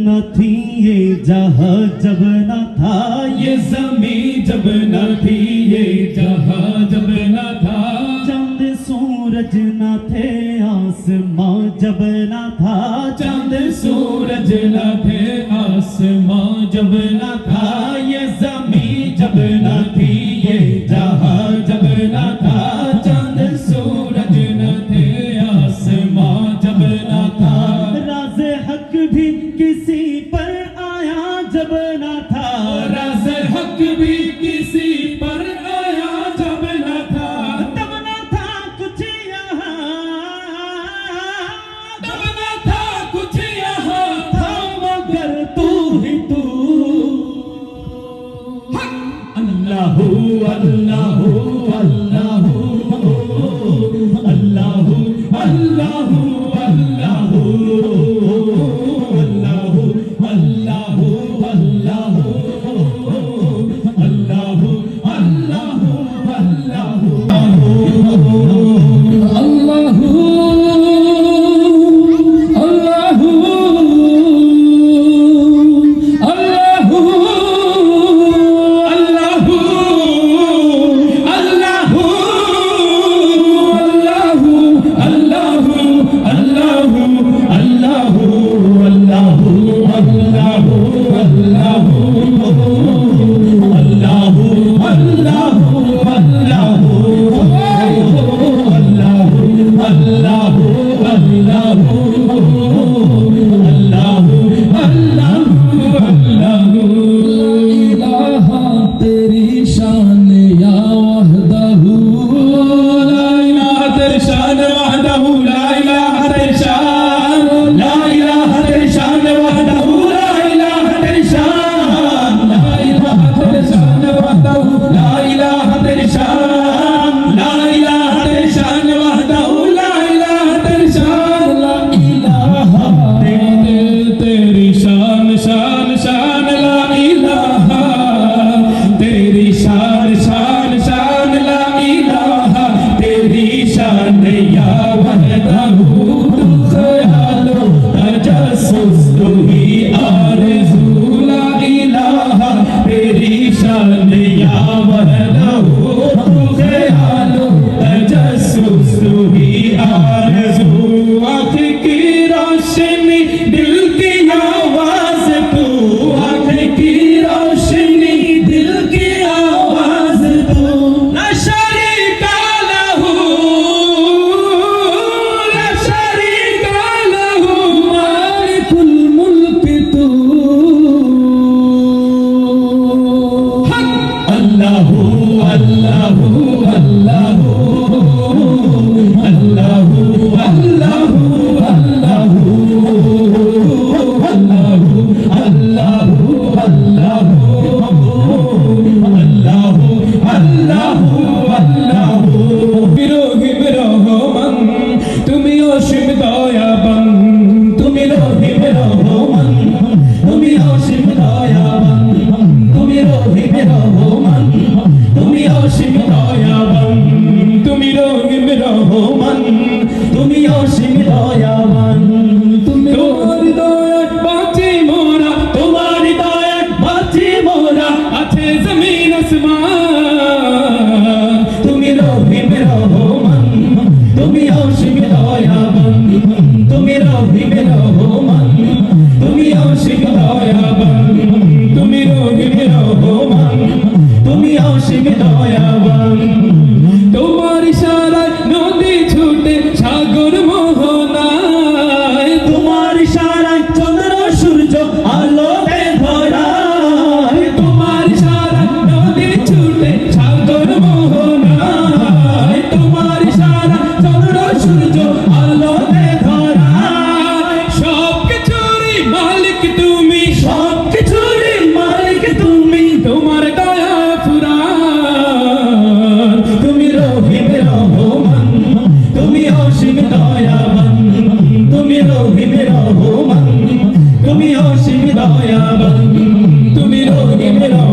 न थी ये जहा जब न था ये जमी जब न थी ये जहा जब न था। चंद सूरज न थे आसमां जब न था। चंद सूरज न थे आसमां जब न था। শিবে দয়া বন্ধু তুমি রহিবে রহো মান। তুমি আও শিবে দয়া বন্ধু তুমি রহিবে রহো মান। তুমি আও শিবে দয়া Tu mi lo dimelo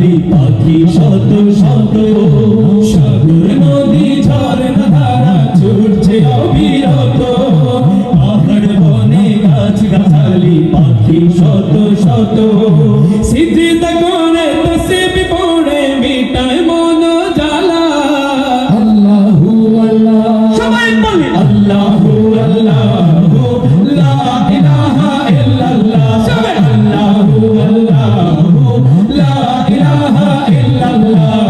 বাঙালি পাখি শত শত সাগর, নদী ঝর্ণা ধারা ছুটছে অবিরত। পাহাড়, বনে, গাছ, গাছালি, পাখি শত শত সিদ্ধি Obrigado.